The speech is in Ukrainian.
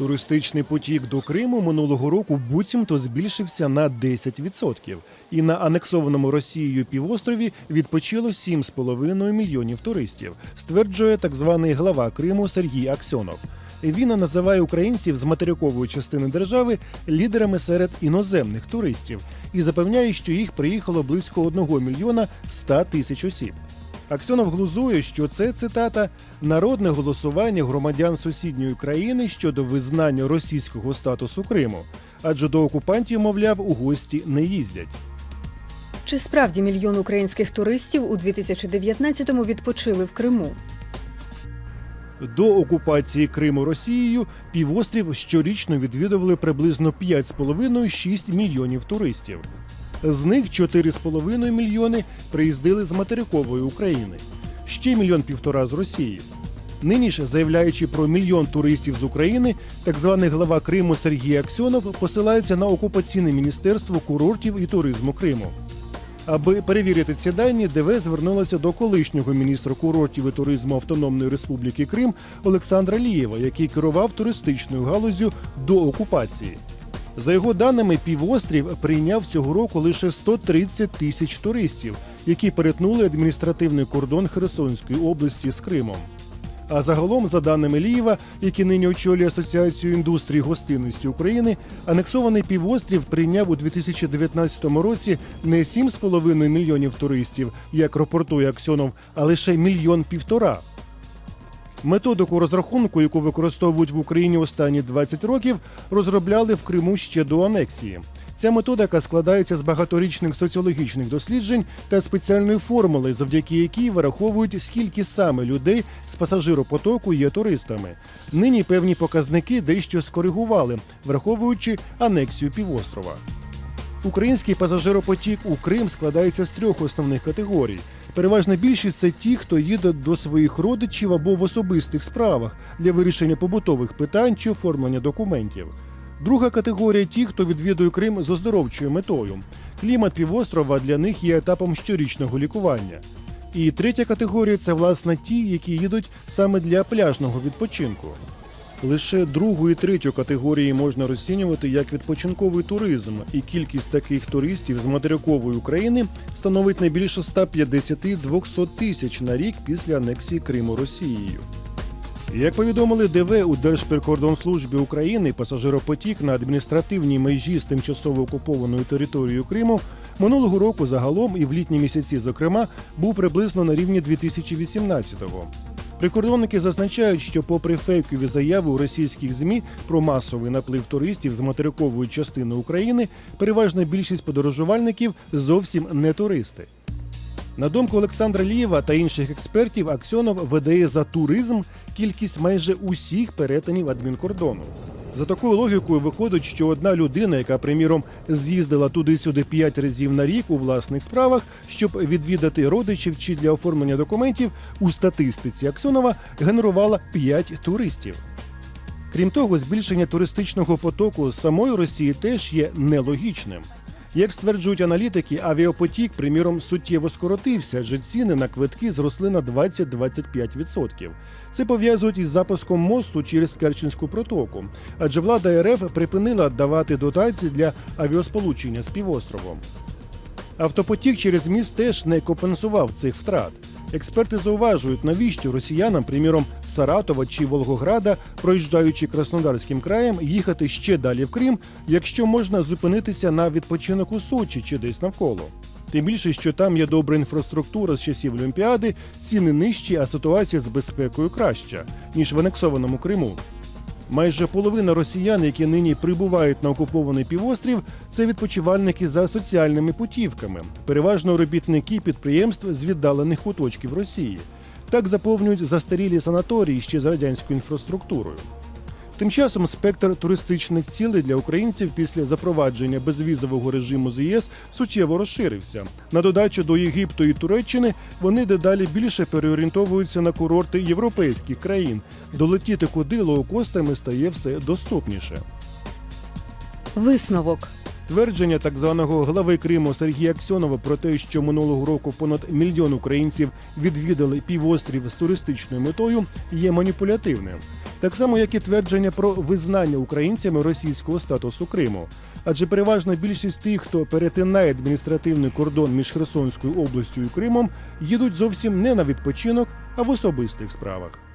Туристичний потік до Криму минулого року буцімто збільшився на 10%. І на анексованому Росією півострові відпочило 7,5 мільйонів туристів, стверджує так званий глава Криму Сергій Аксьонов. Він називає українців з материкової частини держави лідерами серед іноземних туристів і запевняє, що їх приїхало близько 1 мільйона 100 тисяч осіб. Аксьонов глузує, що це цитата народне голосування громадян сусідньої країни щодо визнання російського статусу Криму, адже до окупантів, мовляв, у гості не їздять. Чи справді мільйон українських туристів у 2019-му відпочили в Криму? До окупації Криму Росією півострів щорічно відвідували приблизно 5,5-6 мільйонів туристів. З них 4,5 мільйони приїздили з материкової України, ще мільйон півтора з Росії. Нині ж, заявляючи про мільйон туристів з України, так званий глава Криму Сергій Аксьонов посилається на окупаційне міністерство курортів і туризму Криму. Аби перевірити ці дані, ДВ звернулося до колишнього міністра курортів і туризму Автономної Республіки Крим Олександра Лієва, який керував туристичною галузю до окупації. За його даними, півострів прийняв цього року лише 130 тисяч туристів, які перетнули адміністративний кордон Херсонської області з Кримом. А загалом, за даними Лієва, який нині очолює Асоціацію індустрії гостинності України, анексований півострів прийняв у 2019 році не 7,5 мільйонів туристів, як рапортує Аксьонов, а лише мільйон півтора. Методику розрахунку, яку використовують в Україні останні 20 років, розробляли в Криму ще до анексії. Ця методика складається з багаторічних соціологічних досліджень та спеціальної формули, завдяки якій вираховують, скільки саме людей з пасажиропотоку є туристами. Нині певні показники дещо скоригували, враховуючи анексію півострова. Український пасажиропотік у Крим складається з трьох основних категорій. Переважна більшість це ті, хто їде до своїх родичів або в особистих справах для вирішення побутових питань чи оформлення документів. Друга категорія ті, хто відвідує Крим з оздоровчою метою. Клімат півострова для них є етапом щорічного лікування. І третя категорія це власне ті, які їдуть саме для пляжного відпочинку. Лише другу і третю категорії можна розцінювати як відпочинковий туризм, і кількість таких туристів з материкової України становить не більше 150-200 тисяч на рік після анексії Криму Росією. Як повідомили ДВ у Держприкордонслужбі України, пасажиропотік на адміністративній межі з тимчасово окупованою територією Криму минулого року загалом і в літні місяці, зокрема, був приблизно на рівні 2018-го. Прикордонники зазначають, що, попри фейкові заяви у російських змі про масовий наплив туристів з материкової частини України, переважна більшість подорожувальників зовсім не туристи. На думку Олександра Лієва та інших експертів, Аксьонов видає за туризм кількість майже усіх перетинів адмінкордону. За такою логікою виходить, що одна людина, яка, приміром, з'їздила туди-сюди п'ять разів на рік у власних справах, щоб відвідати родичів чи для оформлення документів, у статистиці Аксьонова генерувала п'ять туристів. Крім того, збільшення туристичного потоку з самої Росії теж є нелогічним. Як стверджують аналітики, авіапотік, приміром, суттєво скоротився, адже ціни на квитки зросли на 20-25%. Це пов'язують із запуском мосту через Керченську протоку, адже влада РФ припинила давати дотації для авіосполучення з півостровом. Автопотік через міст теж не компенсував цих втрат. Експерти зауважують, навіщо росіянам, приміром, Саратова чи Волгограда, проїжджаючи Краснодарським краєм, їхати ще далі в Крим, якщо можна зупинитися на відпочинок у Сочі чи десь навколо. Тим більше, що там є добра інфраструктура з часів Олімпіади, ціни нижчі, а ситуація з безпекою краща, ніж в анексованому Криму. Майже половина росіян, які нині прибувають на окупований півострів, це відпочивальники за соціальними путівками, переважно робітники підприємств з віддалених куточків Росії. Так заповнюють застарілі санаторії ще з радянською інфраструктурою. Тим часом спектр туристичних цілей для українців після запровадження безвізового режиму з ЄС суттєво розширився. На додачу до Єгипту і Туреччини вони дедалі більше переорієнтовуються на курорти європейських країн. Долетіти куди лоукостами стає все доступніше. Висновок. Твердження так званого глави Криму Сергія Аксьонова про те, що минулого року понад мільйон українців відвідали півострів з туристичною метою, є маніпулятивним. Так само, як і твердження про визнання українцями російського статусу Криму. Адже переважна більшість тих, хто перетинає адміністративний кордон між Херсонською областю і Кримом, їдуть зовсім не на відпочинок, а в особистих справах.